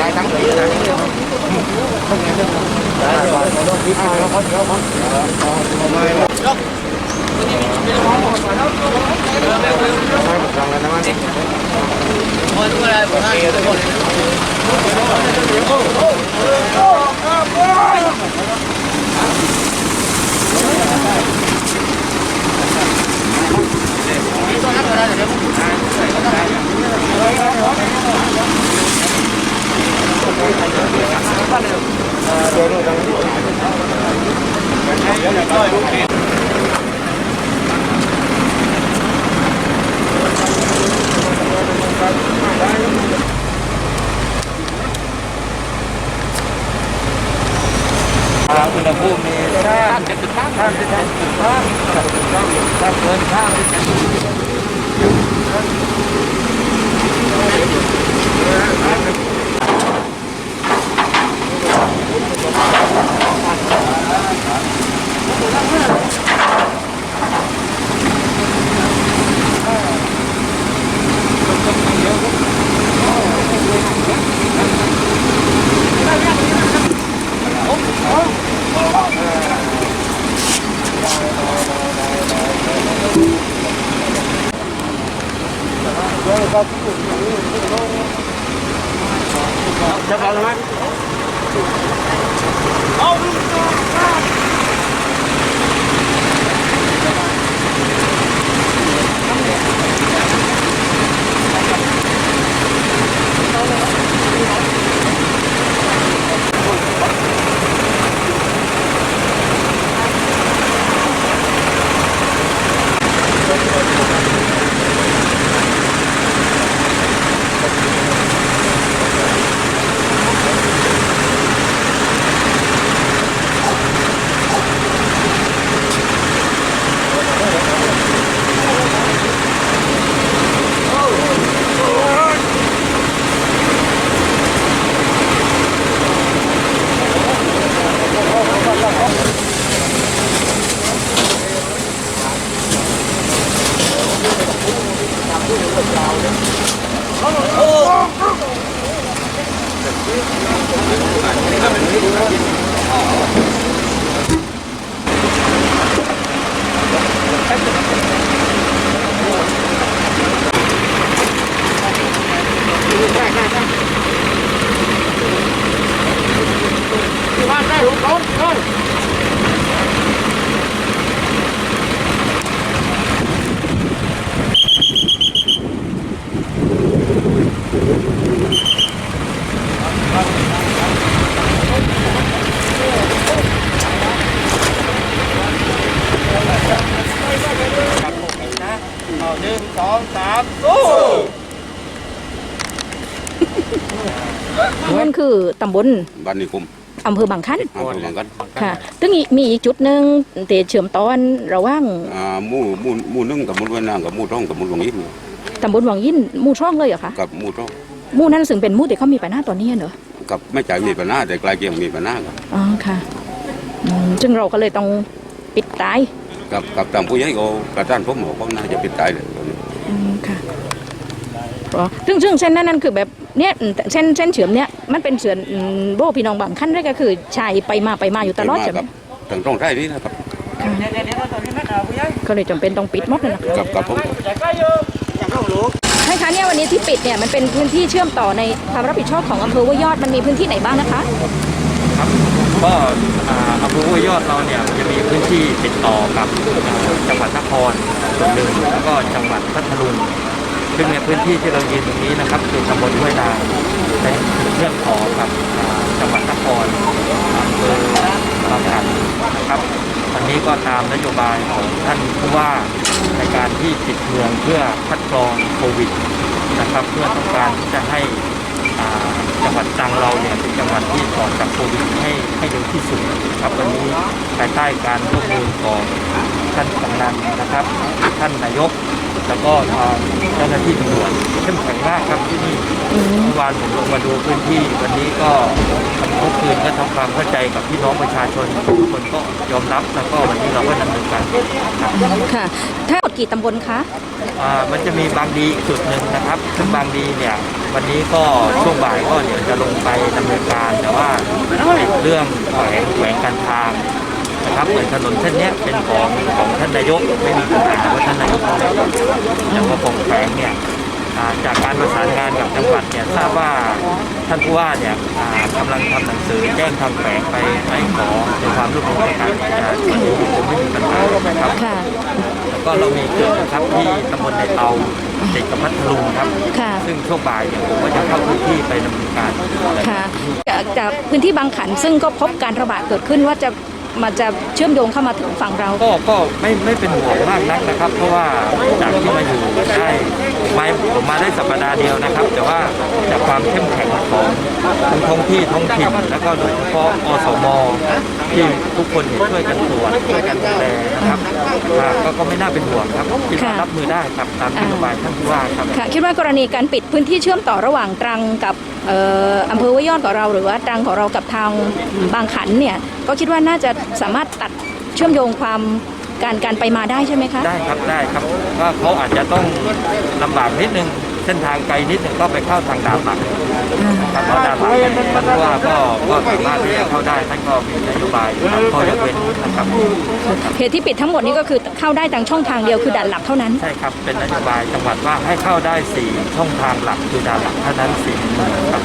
ได้ทั้งปีนะนี่เลยได้ก่อนต้องคิดเอาแล้วก็เดี๋ยวมันไม่ไม่หมดรังแล้วนะมัน อุณหภูมิมีข้ามจะถึงข้ามข้ามจะถึงข้ามถ้าเกินข้ามจะเอ จะฟังไหม เอา หนึ่งสองสามสู้นั่นคือตำบลบ้านนิคมอำเภอบางขันอำเภอบางกันค่ะซึ่งอีกมีอีกจุดหนึ่งเตะเชื่อมตอนระหว่างอ่าหมู่หมู่หมู่หนึ่งกับหมู่ด้วยนางกับหมู่ร่องกับหมู่หลวงอินตำบลวังยินหมู่ช่องเลยเหรอคะกับหมู่ร่องหมู่นั้นซึ่งเป็นหมู่ที่เขามีปัญหาตอนนี้เหรอกับไม่จ่ายมีปัญหาแต่กลายเกี่ยงมีปัญหาครับอ๋อค่ะอืมซึ่งเราก็เลยต้องปิดตาย กับกับตามผู้ใหญ่ก็กระด้านผมบอกว่าน่าจะปิดตายเลยตอนนี้อืมค่ะอ๋อซึ่งซึ่งเส้นนั้นนั่นคือแบบเนี้ยอืมเส้นเส้นเฉือมเนี้ยมันเป็นเสือนอืมโบพี่น้องบางขั้นได้ก็คือชายไปมาไปมาอยู่ตลอดใช่ไหมกับทางตรงไร่นี้นะครับค่ะเดี๋ยวเดี๋ยวเดี๋ยวตอนนี้แม่เอาผู้ใหญ่ก็เลยจำเป็นต้องปิดหมดเลยนะ กับกับผมใจกล้าเยอะอย่างเข้าลูกใช่คะเนี่ยวันนี้ที่ปิดเนี่ยมันเป็นพื้นที่เชื่อมต่อในความรับผิดชอบของอำเภอห้วยยอดมันมีพื้นที่ไหนบ้างนะคะ ครับก็อำเภอห้วยยอดเราเนี่ยจะมีพื้นที่ติดต่อกับจังหวัดนครส่วนหนึ่งแล้วก็จังหวัดพัทลุงซึ่งในพื้นที่ที่เรายืนตรงนี้นะครับคือตำบลห้วยนางในเชื่อมต่อกับจังหวัดนครอำเภอบางขันนะครับวันนี้ก็ตามนโยบายของท่านผู้ว่าในการที่ปิดเมืองเพื่อคัดกรองโควิดนะครับ เพื่อต้องการที่จะให้ จังหวัดตรังเราเนี่ยเป็นจังหวัดที่ปลอดจากโควิดให้ให้เร็วที่สุดครับวันนี้ภายใต้การร่วมมือของท่านกำนันนะครับ ท่านนายก แล้วก็ทางเจ้าหน้าที่ตำรวจเข้มแข็งมากครับที่นี่อืมเมื่อวานผมลงมาดูพื้นที่ วันนี้ก็เมื่อคืนก็ทำความเข้าใจกับพี่น้องประชาชนทุกคนก็ยอมรับแล้วก็วันนี้เราก็ดำเนินการครับค่ะถ้าหมดกี่ตำบลคะอ่ามันจะมีบางดีอีกจุดหนึ่งนะครับซึ่งบางดีเนี่ย วันนี้ก็ช่วงบ่ายก็เดี๋ยวจะลงไปดำเนินการแต่ว่าเรื่องแขวงแขวงการทางนะครับเหมือนถนนเส้นเนี้ยเป็นของของท่านนายกไม่มีปัญหาว่าท่านนายกแต่ว่าของแขวงเนี่ย จากการประสานงานกับจังหวัดเนี่ยทราบว่าท่านผู้ว่าเนี่ยอ่ากำลังทำหนังสือแจ้งทางแขวงไปไปขอในความร่วมมือในการอ่าส่วนนี้ผมไม่มีปัญหานะครับค่ะแล้วก็เรามีจุดนะครับที่ตำบลในเตาติดกับพัทลุงครับค่ะซึ่งช่วงบ่ายเนี่ยผมก็จะเข้าพื้นที่ไปดำเนินการค่ะจากจากพื้นที่บางขันซึ่งก็พบการระบาดเกิดขึ้นว่าจะ มันจะเชื่อมโยงเข้ามาถึงฝั่งเรา ก็ก็ไม่ไม่เป็นห่วงมากนักนะครับ เพราะว่าจากที่มาอยู่ได้ไม่ผมมาได้สัปดาห์เดียวนะครับ แต่ว่าจากความเข้มแข็งของ ทั้งท้องที่ท้องถิ่นแล้วก็โดยเฉพาะอสมที่ทุกคนเนี่ยช่วยกันตรวจช่วยกันดูแลนะครับอ่าก็ก็ไม่น่าเป็นห่วงครับคิดว่าค่ะรับมือได้ครับตามนโยบายท่านผู้ว่าครับ ค่ะคิดว่ากรณีการปิดพื้นที่เชื่อมต่อระหว่างตรังกับเอ่ออำเภอห้วยยอดของเรา หรือว่าตรังของเรากับทางบางขันเนี่ยก็คิดว่าน่าจะสามารถตัดเชื่อมโยงความการการไปมาได้ใช่ไหมคะ ได้ครับได้ครับว่าเขาอาจจะต้องลำบากนิดนึง เส้นทางไกลนิดนึงก็ไปเข้าทางดาบหลักครับเพราะดาบหลักเนี่ยท่านผู้ว่าก็ก็สามารถที่จะเข้าได้ท่านก็มีนโยบายทำข้อยกเว้นนะครับเหตุที่ปิดทั้งหมดนี้ก็คือเข้าได้ทางช่องทางเดียวคือด่านหลักเท่านั้นใช่ครับเป็นนโยบายจังหวัดว่าให้เข้าได้ 4 ช่องทางหลักคือดาบหลักเท่านั้น4เมืองครับ